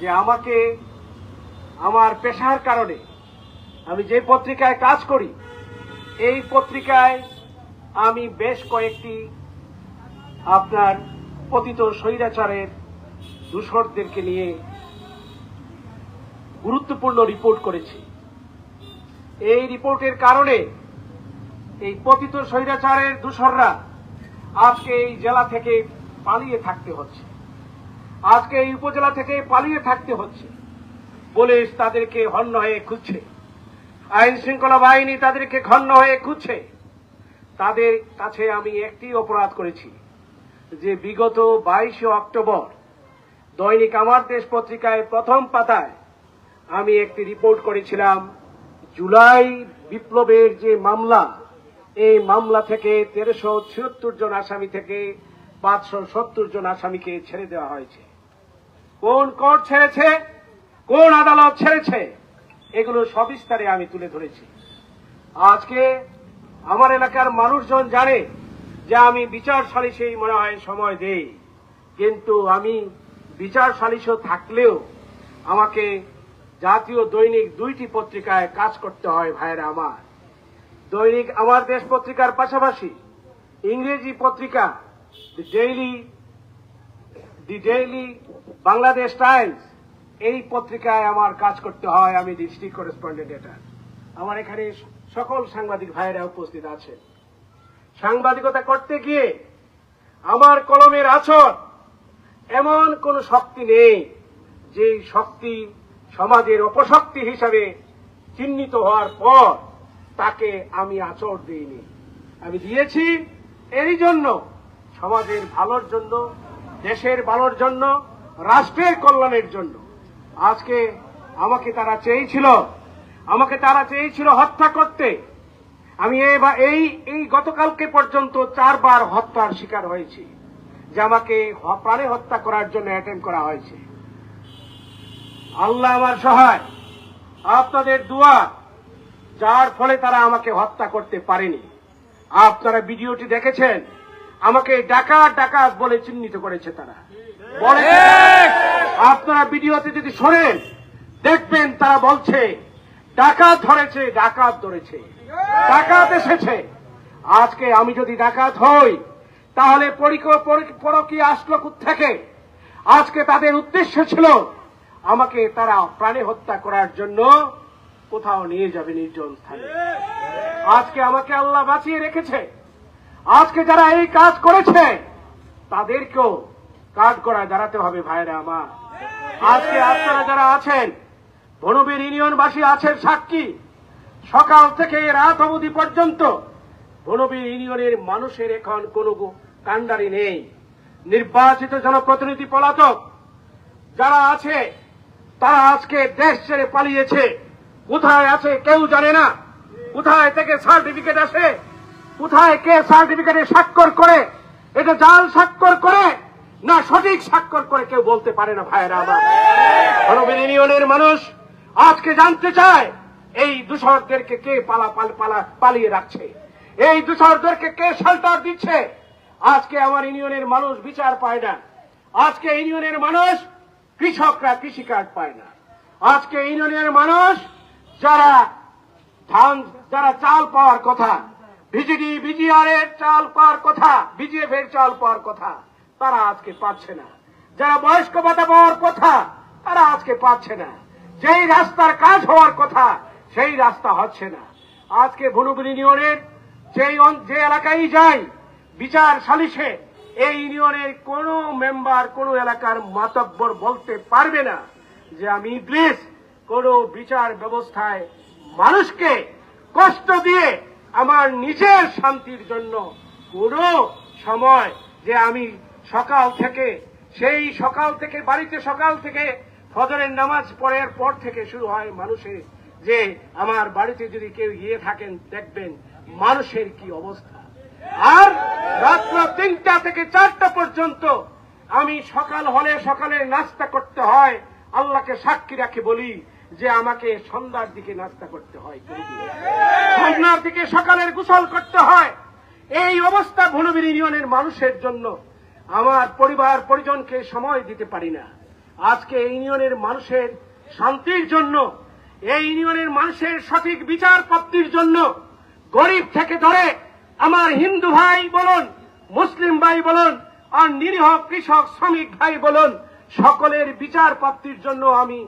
যে আমাকে আমার পেশার কারণে আমি যে পত্রিকায় কাজ করি, এই পত্রিকায় আমি বেশ কয়েকটি আপনার পতিত স্বৈরাচারের দূষরদেরকে নিয়ে গুরুত্বপূর্ণ রিপোর্ট করেছি। এই রিপোর্টের কারণে এই পতিত স্বৈরাচারের দূষররা আজকে এই জেলা থেকে পালিয়ে থাকতে হচ্ছে। আজকে এই উপজেলা থেকে পালিয়ে থাকতে হচ্ছে। পুলিশ তাদেরকে হন্য হয়ে খুঁজছে। আইন শৃঙ্খলা বাহিনী তাদেরকে খন্ন হয়ে খুঁজছে। তাদের কাছে আমি একটি অপরাধ করেছি, যে বিগত বাইশে অক্টোবর দৈনিক আমার দেশ পত্রিকায় প্রথম পাতায় আমি একটি রিপোর্ট করেছিলাম, জুলাই বিপ্লবের যে মামলা, এই মামলা থেকে তেরোশো ছিয়াত্তর জন আসামি থেকে পাঁচশো সত্তর জন আসামিকে ছেড়ে দেওয়া হয়েছে। কোন কোর্ট ছেড়েছে? কোন আদালত ছেড়েছে? এগুলো সবিস্তারে আমি তুলে ধরেছি। আজকে আমার এলাকার মানুষজন জানে যে আমি বিচার সালিশেই মনে হয় সময় দেই। কিন্তু আমি বিচার সালিশও থাকলেও আমাকে জাতীয় দৈনিক দুইটি পত্রিকায় কাজ করতে হয় ভাইয়েরা আমার। দৈনিক আমার দেশ পত্রিকার পাশাপাশি ইংরেজি পত্রিকা দি ডেইলি বাংলাদেশ টাইমস এই পত্রিকায় আমার কাজ করতে হয় আমি ডিস্ট্রিক্ট করেসপন্ডেন্ট এটা। আমার এখানে সকল সাংবাদিক ভাইয়েরা উপস্থিত আছে। সাংবাদিকতা করতে গিয়ে আমার কলমের আচর এমন কোন শক্তি নেই যে শক্তি সমাজের অপশক্তি হিসাবে চিহ্নিত হওয়ার পর তাকে আমি আচর দিইনি। আমি দিয়েছি এরই জন্য সমাজের ভালোর জন্য, দেশের ভালোর জন্য, রাষ্ট্রের কল্যাণের জন্য। আজকে আমাকে তারা চেয়েছিল, আমাকে তারা চেয়েছিল হত্যা করতে। আমি এই এই গতকালকে পর্যন্ত চারবার হত্যার শিকার হয়েছি, যে আমাকে প্রাণে হত্যা করার জন্য অ্যাটেম্প করা হয়েছে। আল্লাহ আমার সহায়, আপনাদের দোয়া, যার ফলে তারা আমাকে হত্যা করতে পারেনি। আপনারা ভিডিওটি দেখেছেন? আমাকে ডাকাত ডাকাত বলে চিহ্নিত করেছে তারা। বলে আপনারা ভিডিওতে যদি শোনেন দেখবেন তারা বলছে ডাকাত ধরেছে ডাকাত ধরেছে ডাকাত এসেছে। আজকে আমি যদি ডাকাত হই তাহলে পরিক- আসলো থেকে আজকে তাদের উদ্দেশ্য ছিল আমাকে তারা প্রাণে হত্যা করার জন্য কোথাও নিয়ে যাবে নির্জন স্থানে। আজকে আমাকে আল্লাহ বাঁচিয়ে রেখেছে। আজকে যারা এই কাজ করেছে, তাদেরকেও কাজ করা দাঁড়াতে হবে ভাইরা আমার। আজকে আপনারা যারা আছেন, বনবীর ইউনিয়নবাসী আছেন সাক্ষী, সকাল থেকে রাত অবধি পর্যন্ত বনবীর ইউনিয়নের মানুষের এখন কোনো কাণ্ডারি নেই। নির্বাচিত জনপ্রতিনিধি পলাতক যারা আছে, তারা আজকে দেশ ছেড়ে পালিয়েছে। কোথায় আছে কেউ জানে না। কোথায় থেকে সার্টিফিকেট আসে কোথায় কে সার্টিফিকেটে স্বাক্ষর করে? এটা জাল স্বাক্ষর করে? না সঠিক স্বাক্ষর করে কেউ বলতে পারে না, ভাইয়েরা আমার। ইউনিয়নের মানুষ আজকে জানতে চায়, এই দূষরদেরকে কে পালা পালা পালিয়ে রাখছে? এই দূষরদেরকে কে শেল্টার দিচ্ছে? আজকে আমার ইউনিয়নের মানুষ বিচার পায় না। আজকে ইউনিয়নের মানুষ কৃষকরা কৃষিকাজ পায় না। আজকে ইউনিয়নের মানুষ যারা ধান যারা চাল পাওয়ার কথা বিজেডি বিজিআর এর চাল পাওয়ার কথা বিজেপি এর চাল পাওয়ার কথা, তারা আজকে পাচ্ছে না। যারা বয়স্ক ভাতা পাওয়ার কথা, তারা আজকে পাচ্ছে না। যেই রাস্তার কাজ হওয়ার কথা, সেই রাস্তা হচ্ছে না। আজকে ভনুবুল ইউনিয়নের যেই যে এলাকায় যাই, বিচার সালিশে, এই ইউনিয়নের কোন মেম্বার কোন এলাকার মাতব্বর বলতে পারবে না যে আমি ইবলিস কোন বিচার ব্যবস্থায় মানুষকে কষ্ট দিয়ে আমার নিজের শান্তির জন্য কোন সময় যে আমি সকাল থেকে, সেই সকাল থেকে, বাড়িতে সকাল থেকে ফজরের নামাজ পড়ার পর থেকে শুরু হয় মানুষের যে আমার বাড়িতে যদি কেউ গিয়ে থাকেন, দেখবেন মানুষের কি অবস্থা। আর রাত্র তিনটা থেকে চারটা পর্যন্ত আমি সকাল হলে সকালে নাস্তা করতে হয়, আল্লাহকে সাক্ষী রাখি বলি যে আমাকে সন্ধ্যার দিকে নাস্তা করতে হয়। সন্ধ্যার দিকে সকালের গোসল করতে হয়। এই অবস্থা ভনবীর ইউনিয়নের মানুষের জন্য আমার পরিবার পরিজনকে সময় দিতে পারি না। আজকে এই ইউনিয়নের মানুষের শান্তির জন্য, এই ইউনিয়নের মানুষের সঠিক বিচার প্রাপ্তির জন্য গরিব থেকে ধরে আমার হিন্দু ভাই বলুন, মুসলিম ভাই বলুন, আর নিরীহ কৃষক, শ্রমিক ভাই বলুন, সকলের বিচার প্রাপ্তির জন্য আমি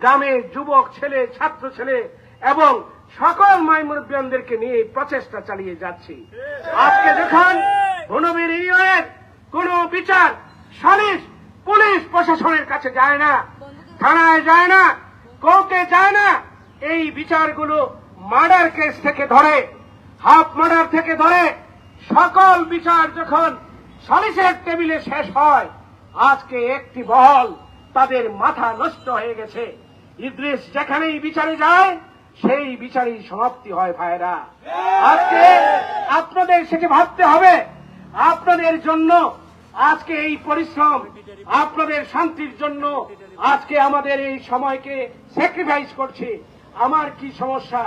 গ্রামের যুবক, ছেলে, ছাত্র, ছেলে এবং সকল মাইমুরব্বীদেরকে নিয়ে প্রচেষ্টা চালিয়ে যাচ্ছি। আজকে যখন বনবীর ইউনিয়নের কোন বিচার সালিশ পুলিশ প্রশাসনের কাছে যায় না, থানায় যায় না, কোর্টে যায় না। এই বিচারগুলো মার্ডার কেস থেকে ধরে, হাফ মার্ডার থেকে ধরে, সকল বিচার যখন সালিসের টেবিলে শেষ হয়, আজকে একটি বহল তাদের মাথা নষ্ট হয়ে গেছে। ইদ্রিস যেখানেই বিচারে যায়, সেই বিচারেই সমাপ্তি হয় ভাইরা আজকে আপনাদের সেটি ভাবতে হবে। আপনাদের জন্য আজকে এই পরিশ্রম, আপনাদের শান্তির জন্য আজকে আমাদের এই সময়কে স্যাক্রিফাইস করছি। আমার কি সমস্যা?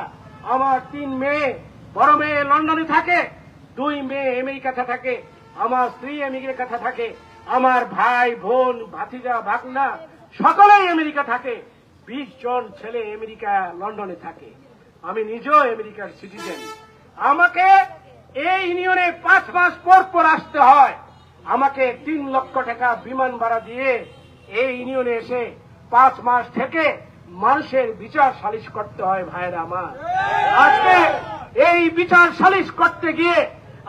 আমার তিন মেয়ে, বড় মেয়ে লন্ডনে থাকে, দুই মেয়ে আমেরিকাতে থাকে, আমার স্ত্রী আমেরিকাতে থাকে, আমার ভাই, বোন, ভাতিজা, ভাগনা, সকলেই আমেরিকা থাকে। বিশ জন ছেলে আমেরিকা লন্ডনে থাকে। আমি নিজেও আমেরিকার সিটিজেন। আমাকে এই ইউনিয়নে পাঁচ মাস পর পর আসতে হয়। আমাকে তিন লক্ষ টাকা বিমান ভাড়া দিয়ে এই ইউনিয়নে এসে পাঁচ মাস থেকে মানুষের বিচার সালিশ করতে হয় ভাইরা আমার। আজকে এই বিচার সালিশ করতে গিয়ে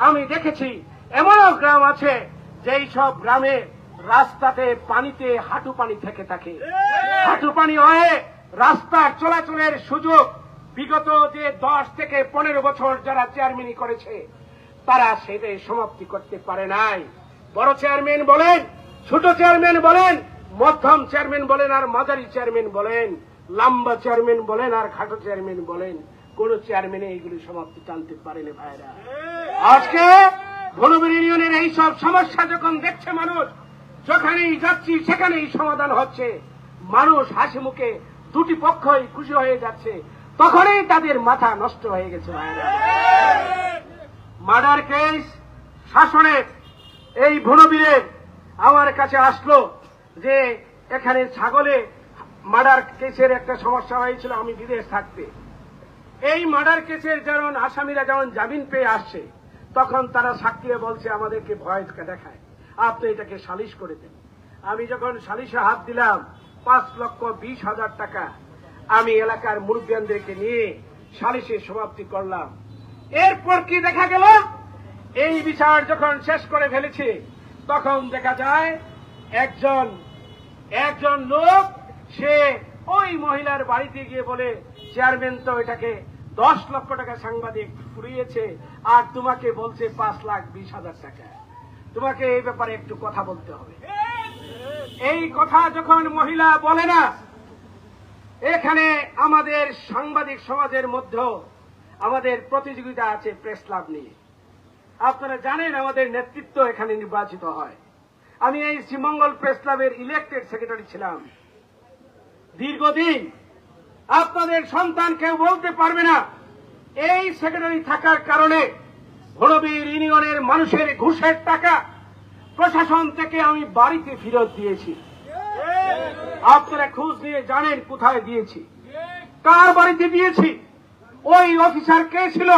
আমি দেখেছি, এমনও গ্রাম আছে যেই সব গ্রামে রাস্তাতে পানিতে হাঁটু পানি থেকে থাকে। হাঁটু পানি হয়ে রাস্তার চলাচলের সুযোগ বিগত যে দশ থেকে পনেরো বছর যারা চেয়ারম্যানই করেছে, তারা সেটাই সমাপ্তি করতে পারে নাই। বড় চেয়ারম্যান বলেন, ছোট চেয়ারম্যান বলেন, মধ্যম চেয়ারম্যান বলেন আর মাঝারি চেয়ারম্যান বলেন, লম্বা চেয়ারম্যান বলেন আর খাটো চেয়ারম্যান বলেন, কোন চেয়ারম্যানে এইগুলি সমাপ্তি টানতে পারেনি ভাইরা। আজকে বনবীর ইউনিয়নের এই সব সমস্যা যখন দেখছে মানুষ, যেখানেই যাচ্ছি সেখানেই সমাধান হচ্ছে। মানুষ হাসি মুখে দুটি পক্ষই খুশি হয়ে যাচ্ছে, তখনই তাদের মাথা নষ্ট হয়ে গেছে মার্ডার কেস শাসনের এই ভনবীরের আমার কাছে আসলো যে এখানে ছাগলে মার্ডার কেসের একটা সমস্যা হয়েছিল, আমি বিদেশ থাকতে। এই মার্ডার কেসের যেমন আসামিরা যেমন জামিন পেয়ে আসছে, তখন তারা সাক্ষীরা বলছে, আমাদেরকে ভয় দেখায়। আপনি এটাকে সালিশ করে দেন। আমি যখন সালিশে হাত দিলাম পাঁচ লক্ষ বিশ হাজার টাকা আমি এলাকার মুরব্বিয়ানদেরকে নিয়ে সালিশে সমাপ্তি করলাম। এরপর কি দেখা গেল? এই বিচার যখন শেষ করে ফেলেছে, তখন দেখা যায় একজন একজন লোক, সে ওই মহিলার বাড়িতে গিয়ে বলে, চেয়ারম্যান, তো এটাকে দশ লক্ষ টাকা সাংবাদিক ফুরিয়েছে আর তোমাকে বলছে পাঁচ লাখ বিশ হাজার টাকা। তোমাকে এই ব্যাপারে একটু কথা বলতে হবে। এই কথা যখন মহিলা বলে না, এখানে আমাদের সাংবাদিক সমাজের মধ্যেও আমাদের প্রতিযোগিতা আছে প্রেস ক্লাব নিয়ে। আপনারা জানেন আমাদের নেতৃত্ব এখানে নির্বাচিত হয়। আমি এই শ্রীমঙ্গল প্রেস ক্লাবের ইলেক্টেড সেক্রেটারি ছিলাম। দীর্ঘদিন আপনাদের সন্তান কেউ বলতে পারবে না, এই সেক্রেটারি থাকার কারণে ভনবীর ইউনিয়নের মানুষের ঘুষের টাকা প্রশাসন থেকে আমি বাড়িতে ফেরত দিয়েছি। আপনারা খোঁজ নিয়ে জানেন কোথায় দিয়েছি। কার বাড়িতে দিয়েছি? ওই অফিসার কে ছিল?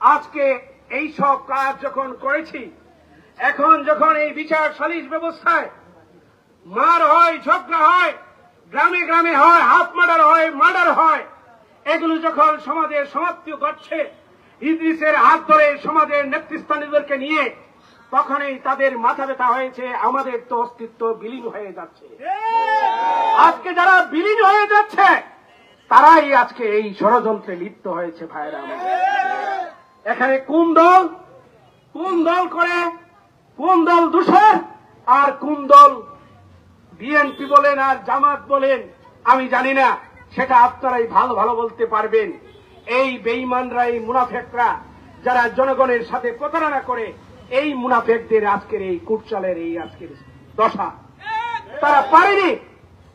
আজকে এই সব কাজ যখন করেছি, এখন যখন এই বিচার সালিশ ব্যবস্থায় মার হয়, ঝগড়া হয়, গ্রামে গ্রামে হয়, হাফ মার্ডার হয় মার্ডার হয়, এগুলো যখন সমাজের সমাপ্তি ঘটছে, ইদ্রিসের হাত ধরে সমাজের নেতৃস্থানীয়দেরকে নিয়ে তখনই তাদের মাথা ব্যথা হয়েছে আমাদের তো অস্তিত্ব বিলীন হয়ে যাচ্ছে। আজকে যারা বিলীন হয়ে যাচ্ছে তারাই আজকে এই ষড়যন্ত্রে লিপ্ত হয়েছে ভাইরা। এখানে কোন দল? কোন দল করে? কোন দল দূষর? আর কোন দল বিএনপি বলেন আর জামাত বলেন আমি জানি না সেটা আপনারাই ভালো ভালো বলতে পারবেন। এই বেইমানরা এই মুনাফেকরা যারা জনগণের সাথে প্রতারণা করে এই মুনাফেকদের আজকের এই কুটচালের এই আজকের দশা, তারা পারেনি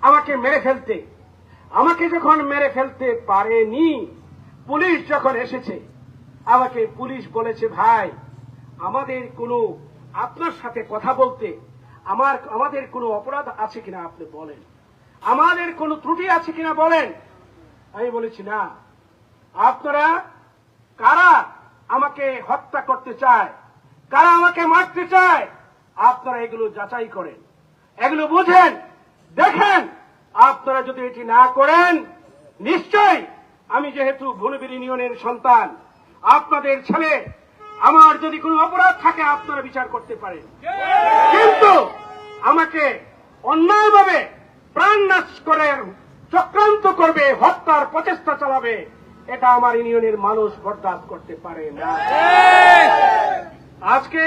আমাকে মেরে ফেলতে। আমাকে যখন মেরে ফেলতে পারেনি, পুলিশ যখন এসেছে, আমাকে পুলিশ বলেছে, ভাই, আমাদের কোনো, আপনার সাথে কথা বলতে আমার, আমাদের কোনো অপরাধ আছে কিনা আপনি বলেন? আমাদের কোনো ত্রুটি আছে কিনা বলেন? আমি বলেছি, না। আপনারা কারা আমাকে হত্যা করতে চায়? কারা আমাকে মারতে চায়? আপনারা এগুলো যাচাই করেন। এগুলো বুঝেন, দেখেন। আপনারা যদি এটি না করেন নিশ্চয় আমি যেহেতু ভুলবির ইউনিয়নের সন্তান, আপনাদের ছেলে, আমার যদি কোনো অপরাধ থাকে, আপনারা বিচার করতে পারেন। কিন্তু আমাকে অন্যায়ভাবে প্রাণ নাশ করে, চক্রান্ত করবে, হত্যার প্রচেষ্টা চালাবে, এটা আমার ইউনিয়নের মানুষ বরদাস্ত করতে পারে না। আজকে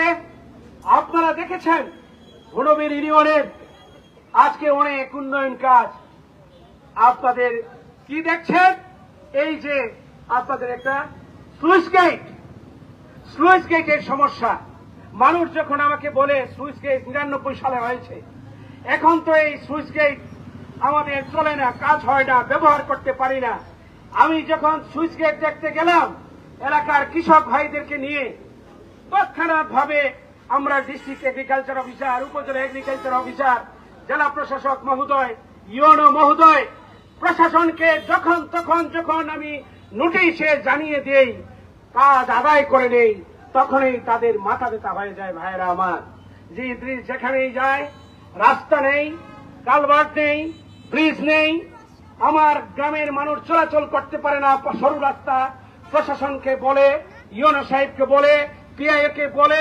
আপনারা দেখেছেন ভুনবীর ইউনিয়নের আজকে অনেক উন্নয়ন কাজ। আপনাদের কি দেখছেন? এই যে আপনাদের একটা সুইচ গেট। স্লুইস গেটের সমস্যা। মানুষ যখন আমাকে বলে সুইচ গেট নিরানব্বই সালে হয়েছে, এখন তো এই সুইচ গেট আমাদের চলে না, কাজ হয় না, ব্যবহার করতে পারি না। আমি যখন সুইচ গেট দেখতে গেলাম, এলাকার কৃষক ভাইদেরকে নিয়ে তৎক্ষণাৎ ভাবে আমরা district agriculture officer upazila agriculture officer জেলা প্রশাসক মহোদয় ইউনো মহোদয়, প্রশাসনকে যখন তখন যখন আমি নোটিশে জানিয়ে দেই, কাজ আদায় করে নেই, তখনই তাদের মাথা ব্যথা হয়ে যায় ভাইয়েরা আমার। যে ব্রিজ যেখানেই যায়, রাস্তা নেই, কালভার্ট নেই, ব্রিজ নেই, আমার গ্রামের মানুষ চলাচল করতে পারে না, সরু রাস্তা প্রশাসনকে বলে ইউনো সাহেবকে বলে পিআইএ কে বলে,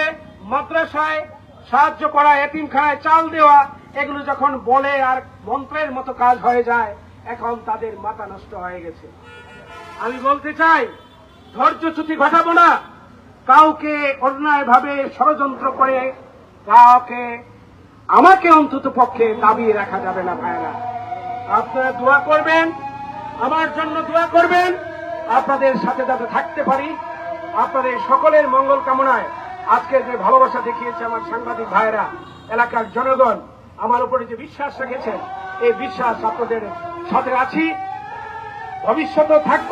মাদ্রাসায় সাহায্য করা, এতিমখানায় চাল দেওয়া, এগুলো যখন বলে আর মন্ত্রের মতো কাজ হয়ে যায়, এখন তাদের মাথা নষ্ট হয়ে গেছে। আমি বলতে চাই ধৈর্যচ্যুতি ঘটাবো না। কাউকে অন্যায়ভাবে ষড়যন্ত্র করে, কাউকে, আমাকে অন্তত পক্ষে দাবিয়ে রাখা যাবে না ভাইরা আপনারা দোয়া করবেন, আমার জন্য দোয়া করবেন, আপনাদের সাথে যাতে থাকতে পারি। আপনাদের সকলের মঙ্গল কামনায় আজকে যে ভালোবাসা দেখিয়েছে আমার সাংবাদিক ভাইরা এলাকার জনগণ, আমার উপরে যে বিশ্বাস রেখেছেন, এই বিশ্বাস আপনাদের সাথে আছি। ভবিষ্যতেও থাকব।